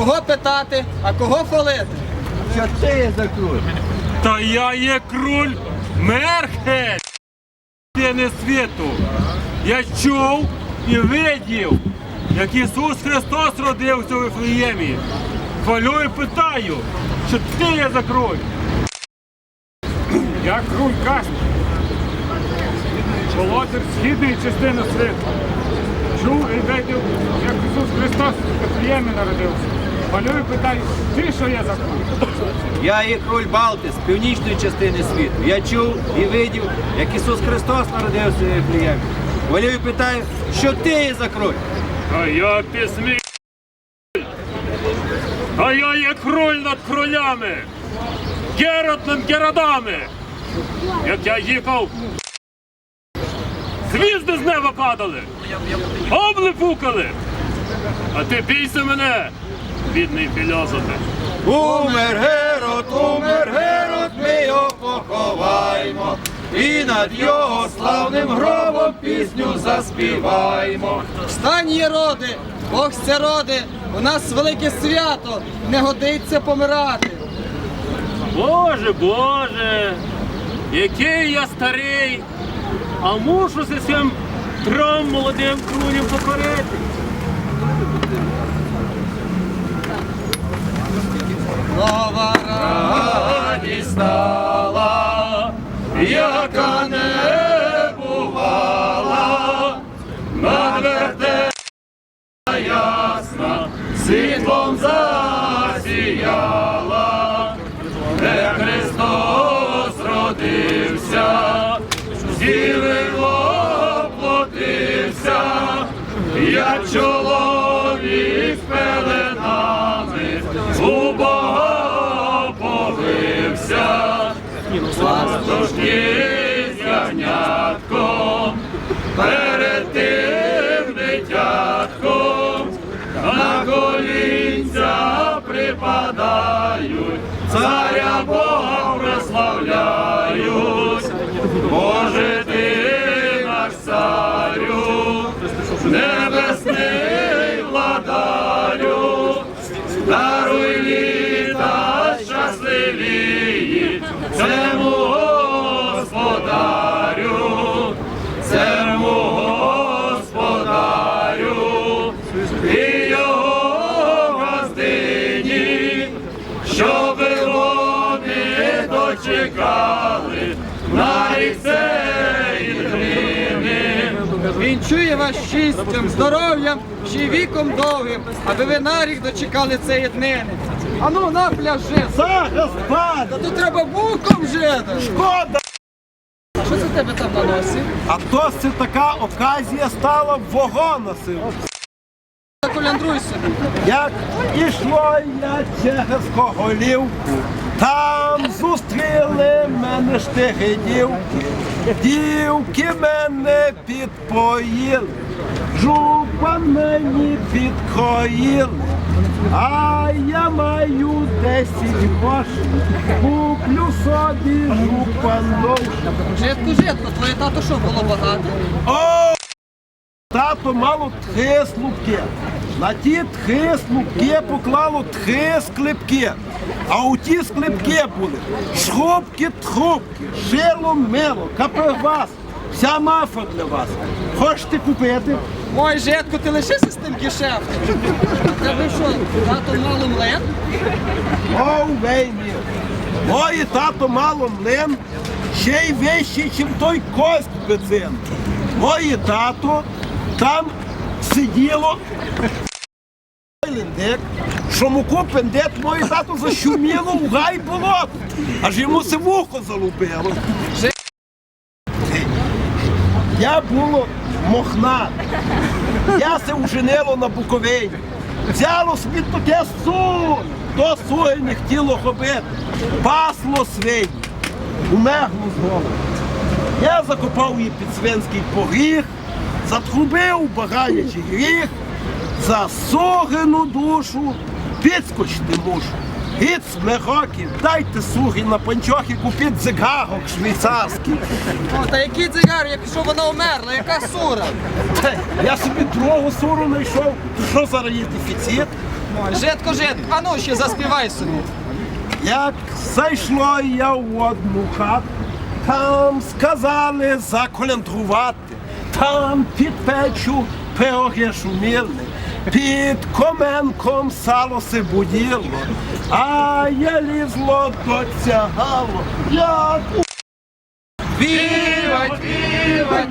Кого питати, а кого хвалити? Що ти за круль? Та я є круль Мерхель не світу. Я чув і видів, як Ісус Христос родився у Вифлеємі. Хвалю і питаю, що ти є за круль. Я круль Каспій. Володар східної частини світу. Чув і видів, як Ісус Христос у Вифлеємі народився. Хвалю і питаю, ти що є за круль? Я є круль Балти з північної частини світу. Я чув і видів, як Ісус Христос народився в Вифлеємі. Волю і питаю, що ти є за круль? А я пісмій. А я є кроль над кролями. Герод над геродами. Як я їхав, звізди з неба падали, обли пукали. А ти бійся мене, бідний філософе. Умер Герод, умер Герод, ми його поховаймо. І над його славним гробом пісню заспіваймо. Встань, роди, Бог сця роди, у нас велике свято, не годиться помирати. Боже, Боже, який я старий, а мушу зі цим трьом молодим круням покорити. Нова Радість стала, яка не бувала, над ясна, світлом засіяла, де Христос родився, зілий воплотився, як чоловік з Ягнятком, перед тим дитятком, на колінця припадають, царя Бога прославляють. Боже ти наш царю, небесний на рік цей днини. Він чує вас щастям, здоров'ям, ще й віком довгим, аби ви на рік дочекали цієї днини. Ану, на пляже. Зараз, Та тут треба буком жити. шкода. Що це тебе там на носі? А то це така оказія стала вогон Собі. Як ішло я через Коголівку, там зустріли мене штиги дівки. Дівки мене підпоїли, жупан мені підкроїли. А я маю десять грошей, куплю собі жупан довше. Житку, житку, твоє тато що було багато? Тато мало тхи слупки. На ті тхи слупки поклало тхи склепки. А у ті склепки були шхопки, тхопки, шило, мило, капивас, вся мафа для вас. Хочете купити? Ой, житку, ти лишися з тим гешефтом. А тебе що, тато мало млен? О, вейні. Мої тато мало млин, ще й вищий, чим той кость бецин. Мої тато там сиділо. Ліндик, що муку пендет моє тато защуміло в гай болото, аж йому се вухо залупило. Я було мохнат. Я се уженило на Буковині. Взяло собі таке су, то сує не хотіло ходити. Пасло свині, умегло з голови. Я закопав її під свинський поріг, затрубив багаючий гріх, за согину душу підскочити мушу. Гід смероків, дайте суги на панчохи, купіть дзигарок швейцарський. О, та який дзигар, якщо вона умерла, яка сура? Та, Я собі другу суру знайшов. Що зараз є дефіцит? Житко, житко, а ну ще заспівай собі. Як зайшло я в одну хату, там сказали заколяндрувати, там під печу пироги шуміли, під коменком сало сибуділо, а я лізло доцягало, як Вівать, вівать,